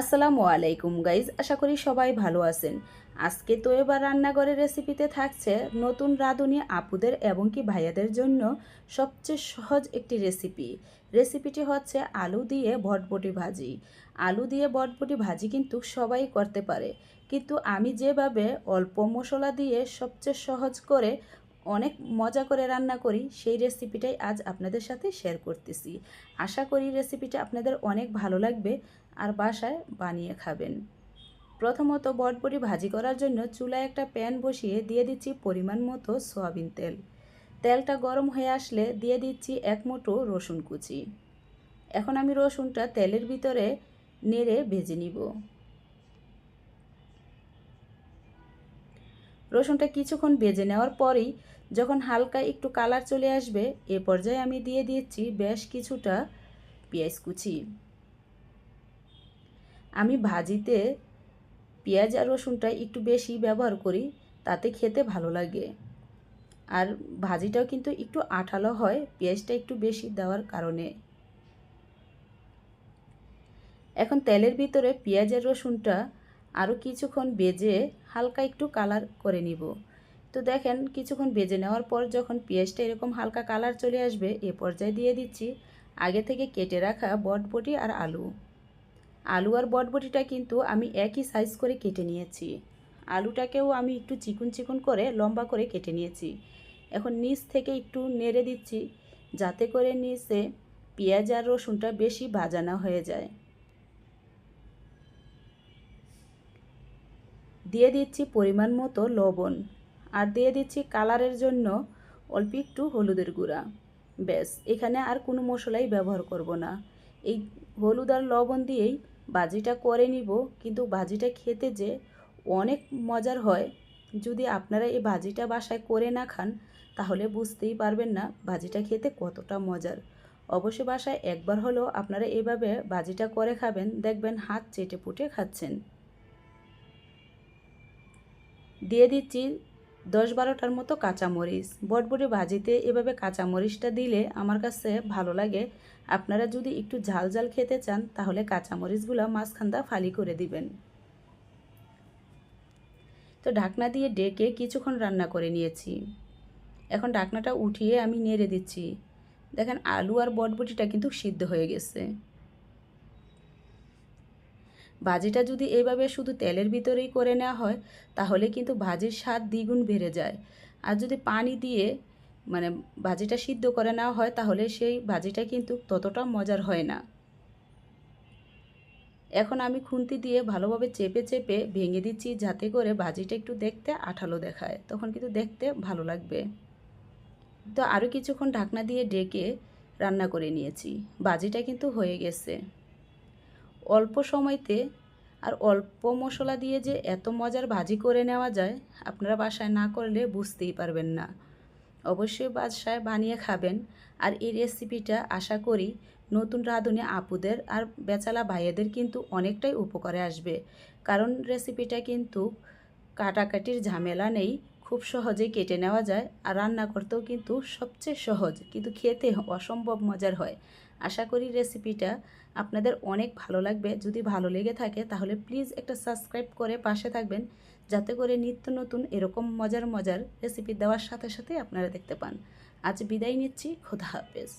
আসসালামু আলাইকুম গাইজ, আশা করি সবাই ভালো আছেন। আজকে তো এবার রান্নাঘরের রেসিপিতে থাকছে নতুন রাঁধুনি আপুদের এবং কি ভাইয়াদের জন্য সবচেয়ে সহজ একটি রেসিপি রেসিপিটি হচ্ছে আলু দিয়ে ভটভটি ভাজি। আলু দিয়ে ভটভটি ভাজি কিন্তু সবাই করতে পারে। কিন্তু আমি যেভাবে অল্প মশলা দিয়ে সবচেয়ে সহজ করে অনেক মজা করে রান্না করি, সেই রেসিপিটাই আজ আপনাদের সাথে শেয়ার করতেছি। আশা করি রেসিপিটা আপনাদের অনেক ভালো লাগবে আর বাসায় বানিয়ে খাবেন। প্রথমত বটবটি ভাজি করার জন্য চুলায় একটা প্যান বসিয়ে দিয়ে দিচ্ছি পরিমাণ মতো সয়াবিন তেল। তেলটা গরম হয়ে আসলে দিয়ে দিচ্ছি এক মুঠো রসুন কুচি। এখন আমি রসুনটা তেলের ভিতরে নেড়ে ভেজে নিব। রসুনটা কিছুক্ষণ ভেজে নেওয়ার পরেই যখন হালকা একটু কালার চলে আসবে, এ পর্যায়ে আমি দিয়ে দিচ্ছি বেশ কিছুটা পেঁয়াজ কুচি। আমি ভাজিতে পেঁয়াজ আর রসুনটা একটু বেশি ব্যবহার করি, তাতে খেতে ভালো লাগে। আর ভাজিটাও কিন্তু একটু আঠালো হয়, পেঁয়াজটা একটু বেশি দেওয়ার কারণে। এখন তেলের ভিতরে পেঁয়াজ আর রসুনটা আরও কিছুক্ষণ বেজে হালকা একটু কালার করে নিব। তো দেখেন, কিছুক্ষণ বেজে নেওয়ার পর যখন পেঁয়াজটা এরকম হালকা কালার চলে আসবে, এ পর্যায়ে দিয়ে দিচ্ছি আগে থেকে কেটে রাখা বটবটি আর আলু। আলু আর বটবটিটা কিন্তু আমি একই সাইজ করে কেটে নিয়েছি। আলুটাকেও আমি একটু চিকুন চিকুন করে লম্বা করে কেটে নিয়েছি। এখন নিচ থেকে একটু নেড়ে দিচ্ছি, যাতে করে নিচে পেঁয়াজ আর রসুনটা বেশি ভাজানো হয়ে যায়। দিয়ে দিচ্ছি পরিমাণ মতো লবণ আর দিয়ে দিচ্ছি কালারের জন্য অল্প একটু হলুদের গুঁড়া। ব্যাস, এখানে আর কোনো মশলাই ব্যবহার করব না। এই হলুদ আর লবণ দিয়েই ভাজিটা করে নিব, কিন্তু ভাজিটা খেতে যে অনেক মজার হয়। যদি আপনারা এই ভাজিটা বাসায় করে না খান, তাহলে বুঝতেই পারবেন না ভাজিটা খেতে কতটা মজার। অবশ্যই বাসায় একবার হলেও আপনারা এভাবে ভাজিটা করে খাবেন, দেখবেন হাত চেটে পুটে খাচ্ছেন। দিয়ে দিচ্ছি দশ বারোটার মতো কাঁচামরিচ। বটবটি ভাজিতে এভাবে কাঁচামরিচটা দিলে আমার কাছে ভালো লাগে। আপনারা যদি একটু ঝাল ঝাল খেতে চান, তাহলে কাঁচামরিচগুলো মাঝখানটা ফালি করে দিবেন। তো ঢাকনা দিয়ে ডেকে কিছুক্ষণ রান্না করে নিয়েছি। এখন ঢাকনাটা উঠিয়ে আমি নেড়ে দিচ্ছি। দেখেন আলু আর বটবটিটা কিন্তু সিদ্ধ হয়ে গেছে। ভাজিটা যদি এভাবে শুধু তেলের ভিতরেই করে নেওয়া হয়, তাহলে কিন্তু ভাজির স্বাদ দ্বিগুণ বেড়ে যায়। আর যদি পানি দিয়ে মানে ভাজিটা সিদ্ধ করে নেওয়া হয়, তাহলে সেই ভাজিটা কিন্তু ততটা মজার হয় না। এখন আমি খুন্তি দিয়ে ভালোভাবে চেপে চেপে ভেঙে দিচ্ছি, যাতে করে ভাজিটা একটু দেখতে আঠালো দেখায়, তখন কিন্তু দেখতে ভালো লাগবে। তো আরও কিছুক্ষণ ঢাকনা দিয়ে ডেকে রান্না করে নিয়েছি। ভাজিটা কিন্তু হয়ে গেছে। অল্প সময়তে আর অল্প মশলা দিয়ে যে এত মজার ভাজি করে নেওয়া যায়, আপনারা বাসায় না করলে বুঝতেই পারবেন না। অবশ্যই বাসায় বানিয়ে খাবেন। আর এই রেসিপিটা আশা করি নতুন রাঁধুনি আপুদের আর বেচালা ভাইয়েদের কিন্তু অনেকটাই উপকারে আসবে। কারণ রেসিপিটা কিন্তু কাটাকাটির ঝামেলা নেই খুব সহজে কেটে নেওয়া যায় আর রান্না করতেও কিন্তু সবচেয়ে সহজ, কিন্তু খেতে অসম্ভব মজার হয়। আশা করি রেসিপিটা আপনাদের অনেক ভালো লাগবে। যদি ভালো লেগে থাকে তাহলে প্লিজ একটা সাবস্ক্রাইব করে পাশে থাকবেন, যাতে করে নিত্য নতুন এরকম মজার মজার রেসিপি দেওয়ার সাথে সাথে আপনারা দেখতে পান। আজ বিদায় নিচ্ছি, খোদা হাফেজ।